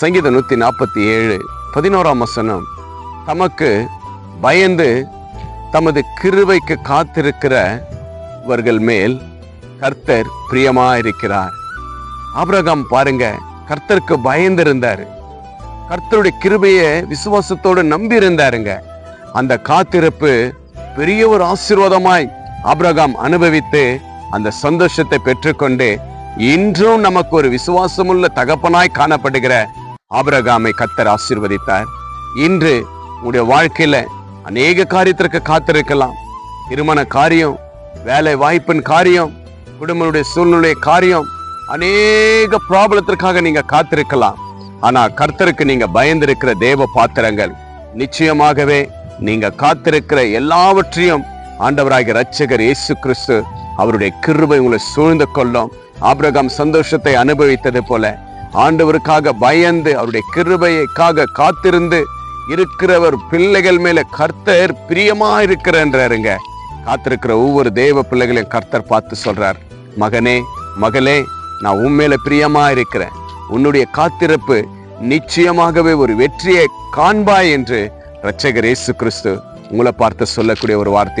சங்கீதம் நூத்தி நாற்பத்தி ஏழு பதினோராம் வசனம். தமக்கு பயந்து தமது கிருபைக்கு காத்திருக்கிறவர்கள் மேல் கர்த்தர் பிரியமாயிருக்கிறார். ஆபிரகாம் பாருங்க கர்த்தருக்கு பயந்து இருந்தாரு கர்த்தருடைய கிருபையை விசுவாசத்தோடு நம்பி இருந்தாருங்க அந்த காத்திருப்பு பெரிய ஒரு ஆசீர்வாதமாய் ஆபிரகாம் அனுபவித்து அந்த சந்தோஷத்தை பெற்றுக்கொண்டு இன்றும் நமக்கு ஒரு விசுவாசமுள்ள தகப்பனாய் காணப்படுகிற ஆபிரகாமை கர்த்தர் ஆசீர்வதித்தார். இன்று உங்களுடைய வாழ்க்கையில அநேக காரியத்திற்கு காத்திருக்கலாம். திருமண காரியம் வேலை வாய்ப்பின் காரியம் குடும்பனுடைய சூழ்நிலை காரியம் அநேக ப்ராப்ளத்திற்காக நீங்க காத்திருக்கலாம். ஆனா கர்த்தருக்கு நீங்க பயந்திருக்கிற தேவ பாத்திரங்கள் நிச்சயமாகவே நீங்க காத்திருக்கிற எல்லாவற்றையும் ஆண்டவராகிய ரட்சகர் இயேசு கிறிஸ்து அவருடைய கிருபை உங்களை சூழ்ந்து கொள்ளும். ஆபிரகாம் சந்தோஷத்தை அனுபவித்தது போல ஆண்டவருக்காக பயந்து அவருடைய கிருபைக்காக காத்திருந்து இருக்கிறவர் பிள்ளைகள் மேல கர்த்தர் பிரியமா இருக்கிறன்றாருங்க காத்திருக்கிற ஒவ்வொரு தேவ பிள்ளைகளையும் கர்த்தர் பார்த்து சொல்றார். மகனே மகளே நான் உண்மையில பிரியமா இருக்கிறேன் உன்னுடைய காத்திருப்பு நிச்சயமாகவே ஒரு வெற்றியை காண்பாய் என்று இரட்சகர் இயேசு கிறிஸ்து உங்களை பார்த்து சொல்லக்கூடிய ஒரு வார்த்தை